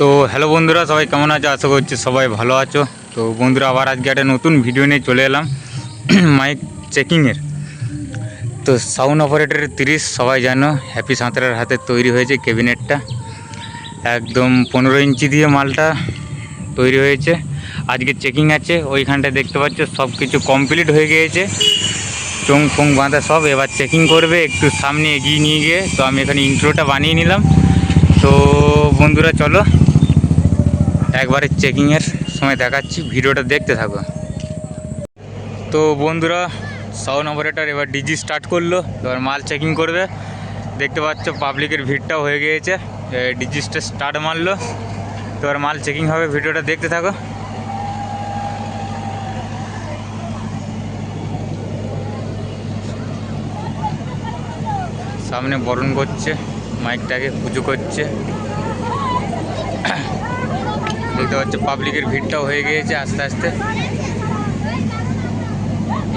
তো হ্যালো বন্ধুরা, সবাই কেমন আছো? আশা করছি সবাই ভালো আছো। তো বন্ধুরা, আবার আজকে একটা নতুন ভিডিও নিয়ে চলে এলাম। মাইক চেকিংয়ের তো সাউন্ড অপারেটরের তিরিশ, সবাই জানো হ্যাপি সাঁতরার হাতে তৈরি হয়েছে ক্যাবিনেটটা। একদম পনেরো ইঞ্চি দিয়ে মালটা তৈরি হয়েছে। আজকে চেকিং আছে ওইখানটা দেখতে পাচ্ছ সব কিছু কমপ্লিট হয়ে গিয়েছে। চোং ফোং বাঁধা সব, এবার চেকিং করবে, একটু সামনে এগিয়ে নিয়ে গিয়ে। তো আমি এখানে ইন্ট্রোটা বানিয়ে নিলাম। তো বন্ধুরা, চলো। একবারে চেকিংয়ের সময় দেখাচ্ছি, ভিডিওটা দেখতে থাকো। তো বন্ধুরা, সাউন্ড অপারেটর এবার ডিজি স্টার্ট করল, এবার মাল চেকিং করবে। দেখতে পাচ্ছ পাবলিকের ভিড়টাও হয়ে গিয়েছে ডিজিসটা স্টার্ট মারলো। তো এবার মাল চেকিং হবে, ভিডিওটা দেখতে থাকো। সামনে বরণ করছে মাইকটাকে পুজো করছে। দেখতে পাচ্ছ পাবলিকের ভিড়টাও হয়ে গিয়েছে আস্তে আস্তে।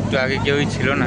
একটু আগে কেউই ছিল না।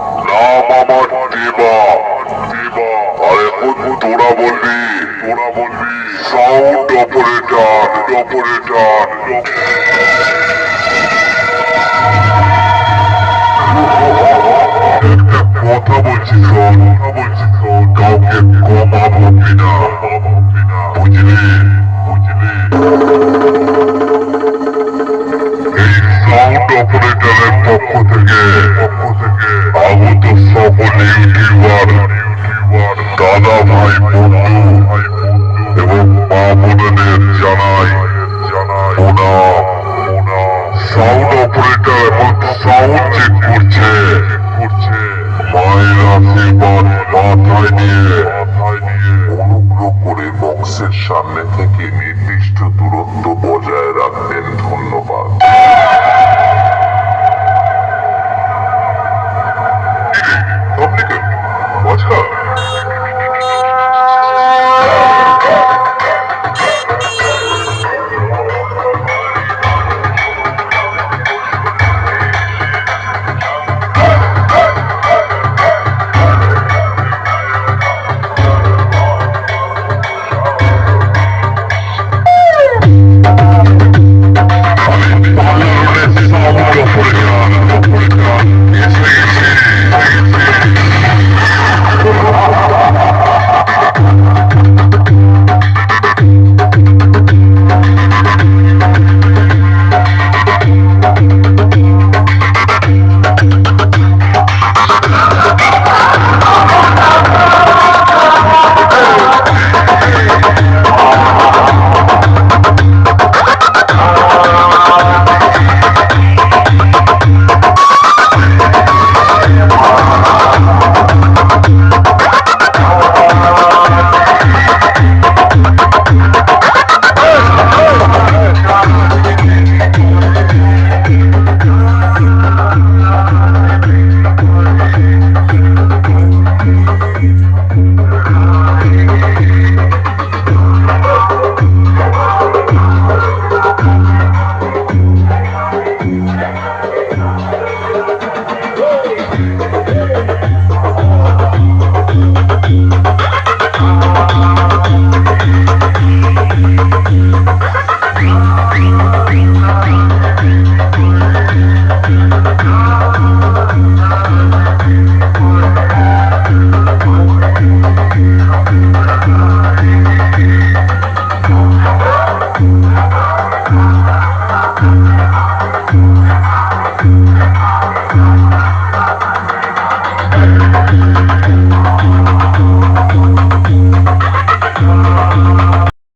নাম আমার দেবা দেবা আর এখন তোরা বলবি তোরা বলবি সাউন্ড অপারেটর অপারেটর কথা বলছি কথা বলছি কাউকে ভাববি না বুঝলি বুঝলি এই সাউন্ড অপারেটরের পক্ষ থেকে এবং মা বোনেদের জানাই প্রণাম সাউন্ড অপারেটর এখন সাউন্ড চেক করছে মায়ের আশীর্বাদ মাথায় নিয়ে অনুগ্রহ করে বক্সের সামনে থেকে নির্দিষ্ট দূরত্ব